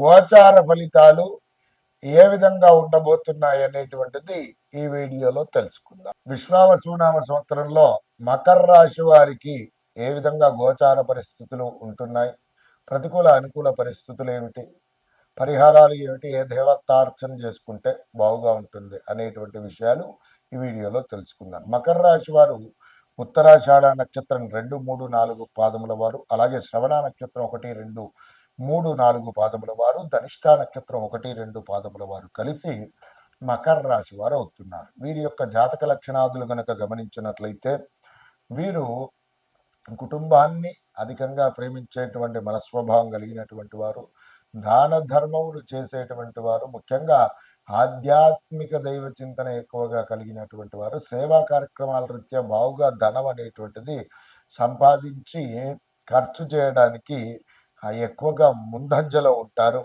గోచార ఫలితాలు ఏ విధంగా ఉండబోతున్నాయి అనేటువంటిది ఈ వీడియోలో తెలుసుకుందాం. విశ్వావసునామ సంవత్సరంలో మకర రాశి వారికి ఏ విధంగా గోచార పరిస్థితులు ఉంటున్నాయి? ప్రతికూల అనుకూల పరిస్థితులు ఏమిటి? పరిహారాలు ఏమిటి? ఏ దేవతార్చన చేసుకుంటే బాగుగా ఉంటుంది అనేటువంటి విషయాలు ఈ వీడియోలో తెలుసుకుందాం. మకర రాశి వారు ఉత్తరాషాఢ నక్షత్రం రెండు మూడు నాలుగు పాదముల వారు అలాగే శ్రవణ నక్షత్రం ఒకటి రెండు మూడు నాలుగు పాదముల వారు ధనిష్ట నక్షత్రం ఒకటి రెండు పాదముల వారు కలిసి మకర రాశి వారు అవుతున్నారు. వీరి యొక్క జాతక లక్షణాదులు గనక గమనించినట్లయితే వీరు కుటుంబాన్ని అధికంగా ప్రేమించేటువంటి మనస్వభావం కలిగినటువంటి వారు దాన ధర్మములు చేసేటువంటి వారు ముఖ్యంగా ఆధ్యాత్మిక దైవ చింతన ఎక్కువగా కలిగినటువంటి వారు సేవా కార్యక్రమాల రీత్యా బావుగా ధనం అనేటువంటిది సంపాదించి ఖర్చు చేయడానికి ఎక్కువగా ముందంజలో ఉంటారు.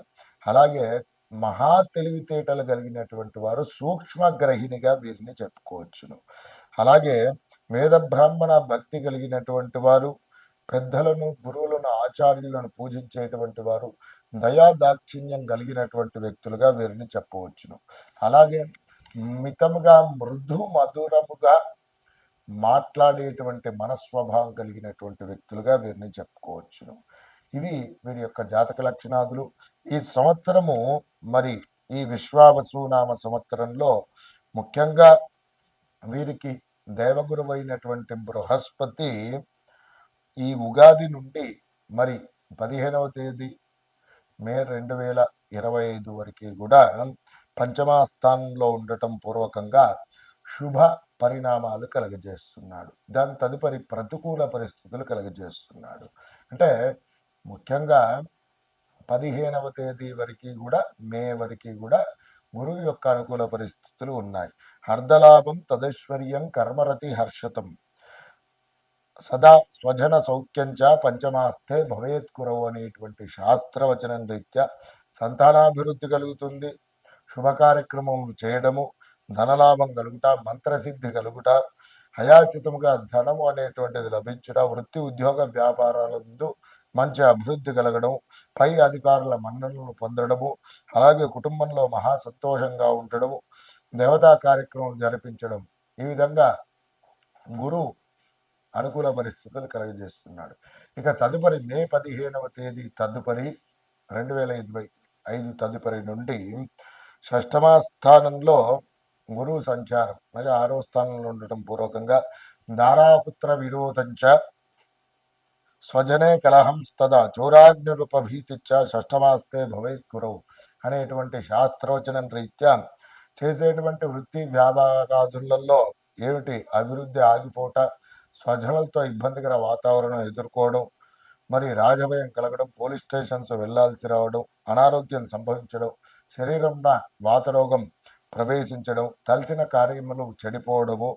అలాగే మహా తెలివితేటలు కలిగినటువంటి వారు సూక్ష్మగ్రహిణిగా వీరిని చెప్పుకోవచ్చును. అలాగే వేద బ్రాహ్మణ భక్తి కలిగినటువంటి వారు పెద్దలను గురువులను ఆచార్యులను పూజించేటువంటి వారు దయా దాక్షిణ్యం కలిగినటువంటి వ్యక్తులుగా వీరిని చెప్పవచ్చును. అలాగే మితముగా మృదు మధురముగా మాట్లాడేటువంటి మనస్వభావం కలిగినటువంటి వ్యక్తులుగా వీరిని చెప్పుకోవచ్చును. ఇవి వీరి యొక్క జాతక లక్షణాదులు. ఈ సంవత్సరము మరి ఈ విశ్వావసునామ సంవత్సరంలో ముఖ్యంగా వీరికి దేవగురువు అయినటువంటి బృహస్పతి ఈ ఉగాది నుండి మరి పదిహేనవ తేదీ మే రెండు వేల ఇరవై ఐదు వరకు కూడా పంచమా స్థానంలో ఉండటం పూర్వకంగా శుభ పరిణామాలు కలగజేస్తున్నాడు. దాని తదుపరి ప్రతికూల పరిస్థితులు కలగజేస్తున్నాడు. అంటే ముఖ్యంగా పదిహేనవ తేదీ వరకు కూడా మే వరకు కూడా గురువు యొక్క అనుకూల పరిస్థితులు ఉన్నాయి. అర్ధలాభం తదైశ్వర్యం కర్మరతి హర్షతం. సదా స్వజన సౌఖ్యంచ పంచమాస్తే భవేత్ కురవు అనేటువంటి శాస్త్రవచనం రీత్యా సంతానాభివృద్ధి కలుగుతుంది. శుభ కార్యక్రమములు చేయడము ధనలాభం కలుగుట మంత్రసిద్ధి కలుగుట హయాచితముగా ధనము అనేటువంటిది లభించుట వృత్తి ఉద్యోగ వ్యాపారాలందు మంచి అభివృద్ధి కలగడం పై అధికారుల మన్ననలు పొందడము అలాగే కుటుంబంలో మహా సంతోషంగా ఉండడము దేవతా కార్యక్రమం జరిపించడం ఈ విధంగా గురువు అనుకూల పరిస్థితులు కలుగజేస్తున్నాడు. ఇక తదుపరి మే పదిహేనవ తేదీ తదుపరి రెండు వేల ఇరవై ఐదు తదుపరి నుండి షష్టమా స్థానంలో గురువు సంచారం అనగా ఆరో స్థానంలో ఉండటం పూర్వకంగా దారాపుత్ర విరోధంచ స్వజనే కలహం తదా చోరాగ్నిరుపభీతిచ్చ షష్టమాస్తే భవేత్ గురవు అనేటువంటి శాస్త్రోచనం రీత్యా చేసేటువంటి వృత్తి వ్యాపారాదులలో ఏమిటి? అభివృద్ధి ఆగిపోట స్వజనులతో ఇబ్బందికర వాతావరణం ఎదుర్కోవడం మరి రాజభయం కలగడం పోలీస్ స్టేషన్స్ వెళ్ళాల్సి రావడం అనారోగ్యం సంభవించడం శరీరంలో వాతరోగం ప్రవేశించడం తలచిన కార్యములు చెడిపోవడము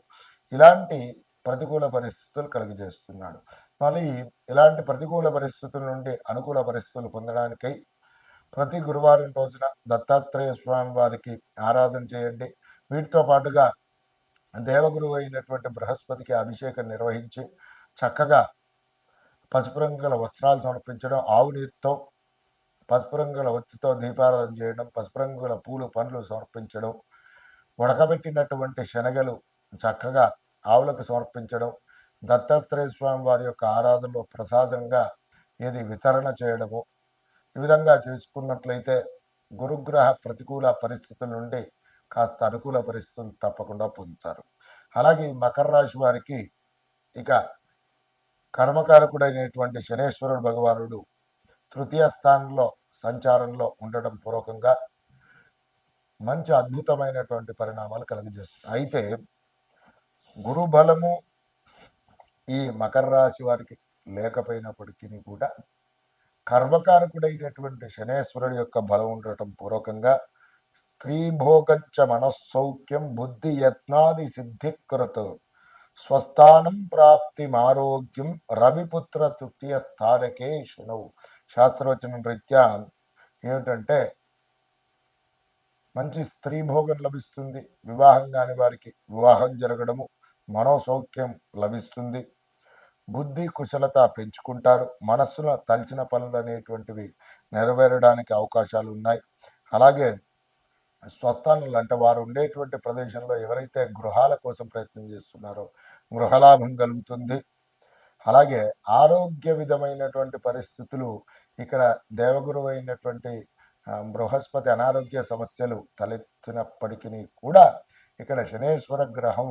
ఇలాంటి ప్రతికూల పరిస్థితులు కలుగజేస్తున్నాడు. మరి ఇలాంటి ప్రతికూల పరిస్థితుల నుండి అనుకూల పరిస్థితులు పొందడానికై ప్రతి గురువారం రోజున దత్తాత్రేయ స్వామి వారికి ఆరాధన చేయండి. వీటితో పాటుగా దేవగురువు అయినటువంటి బృహస్పతికి అభిషేకం నిర్వహించి చక్కగా పసుపు రంగుల వస్త్రాలు సమర్పించడం ఆవు నీటితో పసుపు రంగుల ఒత్తితో దీపారాధన చేయడం పసుపు రంగుల పూలు పండ్లు సమర్పించడం ఉడకబెట్టినటువంటి శనగలు చక్కగా ఆవులకు సమర్పించడం దత్తాత్రేయ స్వామి వారి యొక్క ఆరాధనలో ప్రసాదంగా ఏది వితరణ చేయడము ఈ విధంగా చేసుకున్నట్లయితే గురుగ్రహ ప్రతికూల పరిస్థితుల నుండి కాస్త అనుకూల పరిస్థితులు తప్పకుండా పొందుతారు. అలాగే మకర రాశి వారికి ఇక కర్మకారకుడైనటువంటి శనేశ్వరుడు భగవానుడు తృతీయ స్థానంలో సంచారంలో ఉండడం పూర్వకంగా మంచి అద్భుతమైనటువంటి పరిణామాలు కలుగజేస్తుంది. అయితే గురు బలము ఈ మకర రాశి వారికి లేకపోయినప్పటికీ కూడా కర్మకారకుడైనటువంటి శనేశ్వరుడు యొక్క బలం ఉండటం పూర్వకంగా స్త్రీభోగంచ మనస్సౌఖ్యం బుద్ధి యత్నాది సిద్ధికృత్. స్వస్థానం ప్రాప్తి ఆరోగ్యం రవిపుత్ర తృతీయ స్థానకే శునవు శాస్త్రవచనం రీత్యా ఏమిటంటే మంచి స్త్రీ భోగం లభిస్తుంది వివాహం కాని వారికి వివాహం జరగడము మనోసౌఖ్యం లభిస్తుంది. బుద్ధి కుశలత పెంచుకుంటారు. మనస్సులో తలచిన పనులు అనేటువంటివి నెరవేరడానికి అవకాశాలు ఉన్నాయి అలాగే స్వస్థానాలు అంటే వారు ఉండేటువంటి ప్రదేశంలో ఎవరైతే గృహాల కోసం ప్రయత్నం చేస్తున్నారో గృహలాభం కలుగుతుంది. అలాగే ఆరోగ్య విధమైనటువంటి పరిస్థితులు ఇక్కడ దేవగురు అయినటువంటి బృహస్పతి అనారోగ్య సమస్యలు తలెత్తినప్పటికీ కూడా ఇక్కడ శనేశ్వర గ్రహం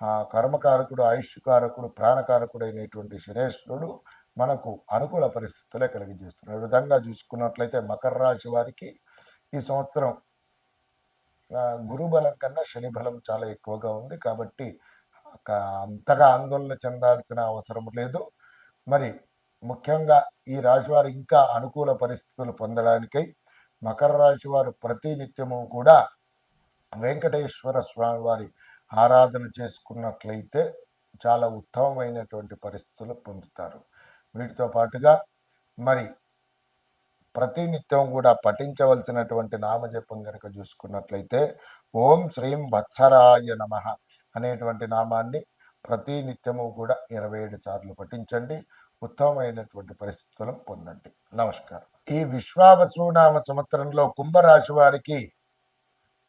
ఆ, కర్మకారకుడు ఆయుష్కారకుడు ప్రాణకారకుడు అయినటువంటి శనేశ్వరుడు మనకు అనుకూల పరిస్థితులే కలిగజేస్తున్నాడు ఈ విధంగా చూసుకున్నట్లయితే మకర రాశి వారికి ఈ సంవత్సరం గురుబలం కన్నా శని బలం చాలా ఎక్కువగా ఉంది కాబట్టి అంతగా ఆందోళన చెందాల్సిన అవసరం లేదు. మరి ముఖ్యంగా ఈ రాశి వారు ఇంకా అనుకూల పరిస్థితులు పొందడానికై మకర రాశి వారు ప్రతి నిత్యము కూడా వెంకటేశ్వర స్వామి వారి ఆరాధన చేసుకున్నట్లయితే చాలా ఉత్తమమైనటువంటి పరిస్థితులు పొందుతారు. వీటితో పాటుగా మరి ప్రతినిత్యం కూడా పఠించవలసినటువంటి నామజపం కనుక చూసుకున్నట్లయితే ఓం శ్రీం వత్సరాయ నమ అనేటువంటి నామాన్ని ప్రతి నిత్యము కూడా ఇరవై ఏడు సార్లు పఠించండి. ఉత్తమమైనటువంటి పరిస్థితులను పొందండి. నమస్కారం. ఈ విశ్వావసునామ సంవత్సరంలో కుంభరాశి వారికి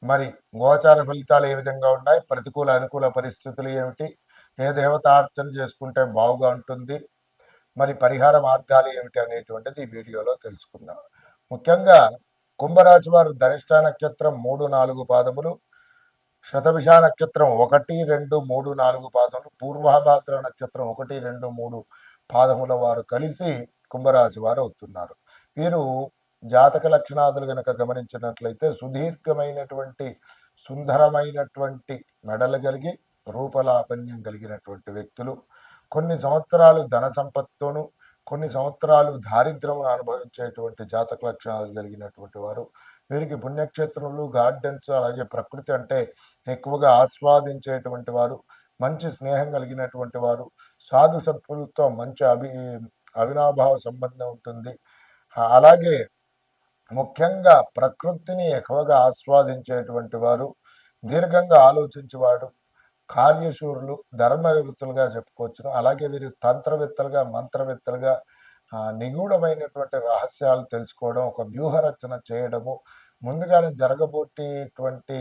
మరి గోచార ఫలితాలు ఏ విధంగా ఉన్నాయి? ప్రతికూల అనుకూల పరిస్థితులు ఏమిటి? ఏ దేవతార్చన చేసుకుంటే బాగుగా ఉంటుంది? మరి పరిహార మార్గాలు ఏమిటి అనేటువంటిది ఈ వీడియోలో తెలుసుకుందాం. ముఖ్యంగా కుంభరాశి వారు ధనిష్ట నక్షత్రం మూడు నాలుగు పాదములు శతభిష నక్షత్రం ఒకటి రెండు మూడు నాలుగు పాదములు పూర్వభాద్ర నక్షత్రం ఒకటి రెండు మూడు పాదముల వారు కలిసి కుంభరాశి వారు అవుతున్నారు. వీరు జాతక లక్షణాదులు గనక గమనించినట్లయితే సుదీర్ఘమైనటువంటి సుందరమైనటువంటి మెడలు కలిగి రూపలాపణ్యం కలిగినటువంటి వ్యక్తులు. కొన్ని సంవత్సరాలు ధన సంపత్తోను కొన్ని సంవత్సరాలు దారిద్రమును అనుభవించేటువంటి జాతక లక్షణాలు కలిగినటువంటి వారు. వీరికి పుణ్యక్షేత్రములు గార్డెన్స్ అలాగే ప్రకృతి అంటే ఎక్కువగా ఆస్వాదించేటువంటి వారు మంచి స్నేహం కలిగినటువంటి వారు. సాధు సత్పులతో మంచి అభి అవినాభావ సంబంధం ఉంటుంది. అలాగే ముఖ్యంగా ప్రకృతిని ఎక్కువగా ఆస్వాదించేటువంటి వారు దీర్ఘంగా ఆలోచించేవాడు కార్యశూరులు ధర్మవృత్తులుగా చెప్పుకోవచ్చును. అలాగే వీరు తంత్రవేత్తలుగా మంత్రవేత్తలుగా నిగూఢమైనటువంటి రహస్యాలు తెలుసుకోవడం ఒక వ్యూహరచన చేయడము ముందుగానే జరగబోటేటువంటి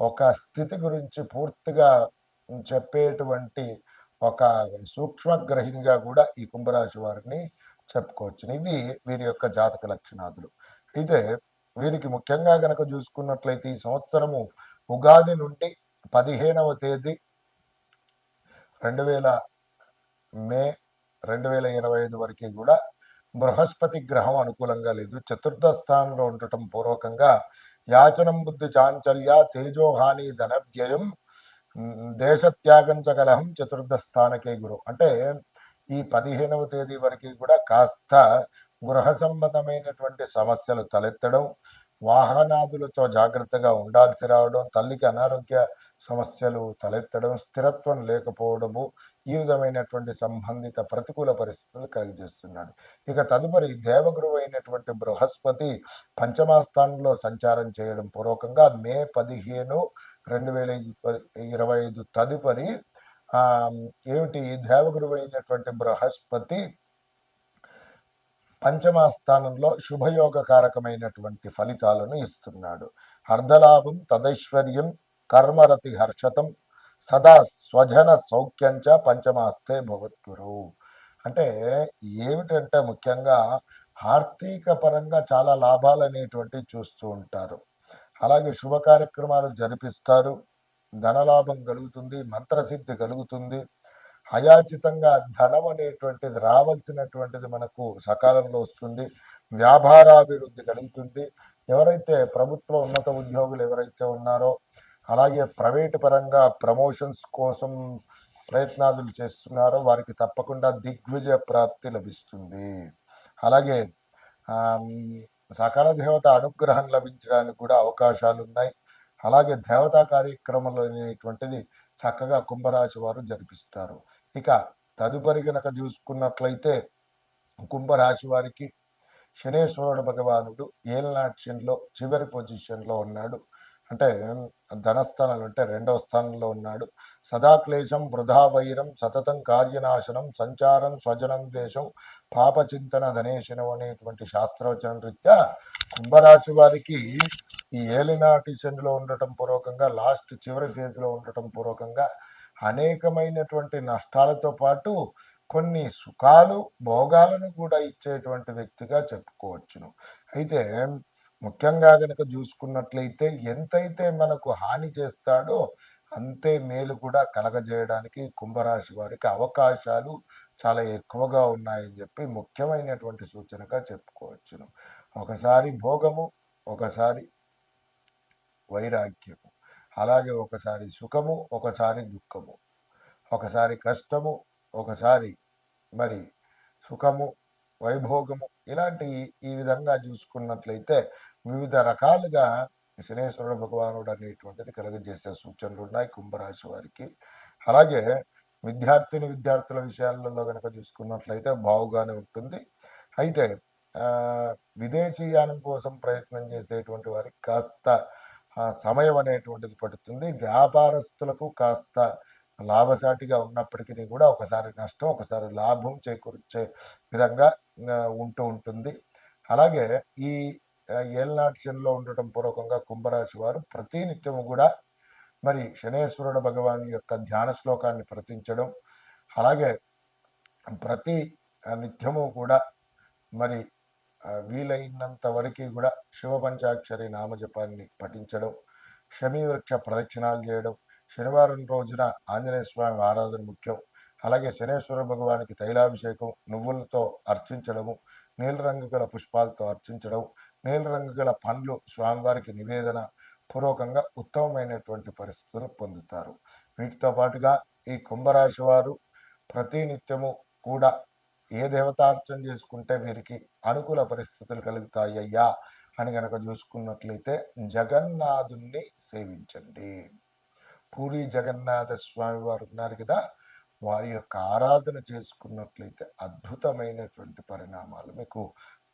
ఒక స్థితి గురించి పూర్తిగా చెప్పేటువంటి ఒక సూక్ష్మగ్రహిణిగా కూడా ఈ కుంభరాశి వారిని చెప్పుకోవచ్చు ఇవి వీరి యొక్క జాతక లక్షణాదులు. అయితే వీరికి ముఖ్యంగా గనక చూసుకున్నట్లయితే ఈ సంవత్సరము ఉగాది నుండి పదిహేనవ తేదీ రెండు వేల మే రెండు వేల ఇరవై ఐదు వరకు కూడా బృహస్పతి గ్రహం అనుకూలంగా లేదు. చతుర్థ స్థానంలో ఉండటం పూర్వకంగా యాచనం బుద్ధి చాంచల్య తేజోహాని ధనవ్యయం దేశత్యాగంచ దేశత్యాగం కలహం చతుర్థ స్థానకే గురు. అంటే ఈ పదిహేనవ తేదీ వరకు కూడా కాస్త గృహ సంబంధమైనటువంటి సమస్యలు తలెత్తడం వాహనాదులతో జాగ్రత్తగా ఉండాల్సి రావడం తల్లికి అనారోగ్య సమస్యలు తలెత్తడం స్థిరత్వం లేకపోవడము ఈ విధమైనటువంటి సంబంధిత ప్రతికూల పరిస్థితులు కలిగజేస్తున్నాడు. ఇక తదుపరి దేవగురువు అయినటువంటి బృహస్పతి పంచమాస్థానంలో సంచారం చేయడం పూర్వకంగా మే పదిహేను రెండు వేల ఇరవై ఐదు తదుపరి ఏమిటి? దేవగురువు అయినటువంటి బృహస్పతి పంచమ స్థానంలో శుభయోగకారకమైనటువంటి ఫలితాలను ఇస్తున్నాడు. హర్ధలాభం తదైశ్వర్యం కర్మరతి హర్షతం సదా స్వజన సౌఖ్యంచ పంచమాస్తే భవద్గురు. అంటే ఏమిటంటే ముఖ్యంగా ఆర్థిక పరంగా చాలా లాభాలు అనేటువంటివి చూస్తూ ఉంటారు. అలాగే శుభ కార్యక్రమాలు జరిపిస్తారు. ధనలాభం కలుగుతుంది మంత్రసిద్ధి కలుగుతుంది. అయాచితంగా ధనం అనేటువంటిది రావాల్సినటువంటిది మనకు సకాలంలో వస్తుంది. వ్యాపారాభివృద్ధి కలుగుతుంది. ఎవరైతే ప్రభుత్వ ఉన్నత ఉద్యోగులు ఎవరైతే ఉన్నారో అలాగే ప్రైవేటు పరంగా ప్రమోషన్స్ కోసం ప్రయత్నాలు చేస్తున్నారో వారికి తప్పకుండా దిగ్విజయ ప్రాప్తి లభిస్తుంది. అలాగే సకాల సకల దేవత అనుగ్రహం లభించడానికి కూడా అవకాశాలు ఉన్నాయి అలాగే దేవతా కార్యక్రమంలో అనేటువంటిది చక్కగా కుంభరాశి వారు జరిపిస్తారు. ఇక తదుపరి గనక చూసుకున్నట్లయితే కుంభరాశి వారికి శనేశ్వరుడు భగవానుడు ఏలనాట్యంలో చివరి పొజిషన్లో ఉన్నాడు. అంటే ధనస్థానంలో అంటే రెండవ స్థానంలో ఉన్నాడు. సదాక్లేశం వృధా వైరం సతతం కార్యనాశనం సంచారం స్వజనం దేశం పాపచింతన ధనేశనం అనేటువంటి శాస్త్రవచన రీత్యా కుంభరాశి వారికి ఈ ఏలినాటి శనిలో ఉండటం పూర్వకంగా లాస్ట్ చివరి ఫేజ్లో ఉండటం పూర్వకంగా అనేకమైనటువంటి నష్టాలతో పాటు కొన్ని సుఖాలు భోగాలను కూడా ఇచ్చేటువంటి వ్యక్తిగా చెప్పుకోవచ్చును. అయితే ముఖ్యంగా గనక చూసుకున్నట్లయితే ఎంతైతే మనకు హాని చేస్తాడో అంతే మేలు కూడా కలగజేయడానికి కుంభరాశి వారికి అవకాశాలు చాలా ఎక్కువగా ఉన్నాయని చెప్పి ముఖ్యమైనటువంటి సూచనగా చెప్పుకోవచ్చును. ఒకసారి భోగము ఒకసారి వైరాగ్యము. అలాగే ఒకసారి సుఖము ఒకసారి దుఃఖము. ఒకసారి కష్టము ఒకసారి మరి సుఖము వైభోగము ఇలాంటి ఈ విధంగా చూసుకున్నట్లయితే వివిధ రకాలుగా శనేశ్వరుడు భగవానుడు అనేటువంటిది కలుగజేసే సూచనలు ఉన్నాయి కుంభరాశి వారికి. అలాగే విద్యార్థిని విద్యార్థుల విషయాలలో కనుక చూసుకున్నట్లయితే బాగుగానే ఉంటుంది. అయితే విదేశీయానం కోసం ప్రయత్నం చేసేటువంటి వారికి కాస్త ఆ, సమయం అనేటువంటిది పడుతుంది. వ్యాపారస్తులకు కాస్త లాభసాటిగా ఉన్నప్పటికీ కూడా ఒకసారి నష్టం ఒకసారి లాభం చేకూర్చే విధంగా ఉంటూ ఉంటుంది. అలాగే ఈ ఆ, శనిలో ఉండటం పూర్వకంగా కుంభరాశి వారు ప్రతినిత్యము కూడా మరి శనేశ్వరుడు భగవాన్ యొక్క ధ్యాన శ్లోకాన్ని ప్రతించడం అలాగే ప్రతి నిత్యము కూడా మరి వీలైనంత వరకు కూడా శివ పంచాక్షరి నామజపాన్ని పఠించడం శమీవృక్ష ప్రదక్షిణాలు చేయడం శనివారం రోజున ఆంజనేయ స్వామి ఆరాధన ముఖ్యం. అలాగే శనేశ్వర భగవానికి తైలాభిషేకం నువ్వులతో అర్చించడము నీల రంగు గల పుష్పాలతో అర్చించడం నీలరంగు గల పండ్లు స్వామివారికి నివేదన పూర్వకంగా ఉత్తమమైనటువంటి పరిస్థితులు పొందుతారు. వీటితో పాటుగా ఈ కుంభరాశి వారు ప్రతినిత్యము కూడా ఏ దేవతార్చన చేసుకుంటే వీరికి అనుకూల పరిస్థితులు కలుగుతాయ్యా అని గనక చూసుకున్నట్లయితే జగన్నాథుణ్ణి సేవించండి. పూరి జగన్నాథ స్వామి వారు ఉన్నారు కదా వారి యొక్క ఆరాధన చేసుకున్నట్లయితే అద్భుతమైనటువంటి పరిణామాలు మీకు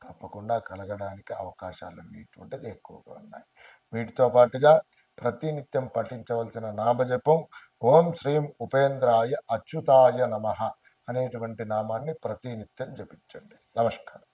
తప్పకుండా కలగడానికి అవకాశాలు అనేటువంటిది ఎక్కువగా ఉన్నాయి. వీటితో పాటుగా ప్రతినిత్యం పఠించవలసిన నామజపం ఓం శ్రీం ఉపేంద్రాయ అచ్యుతాయ నమః అనేటువంటి నామాన్ని ప్రతినిత్యం జపించండి. నమస్కారం.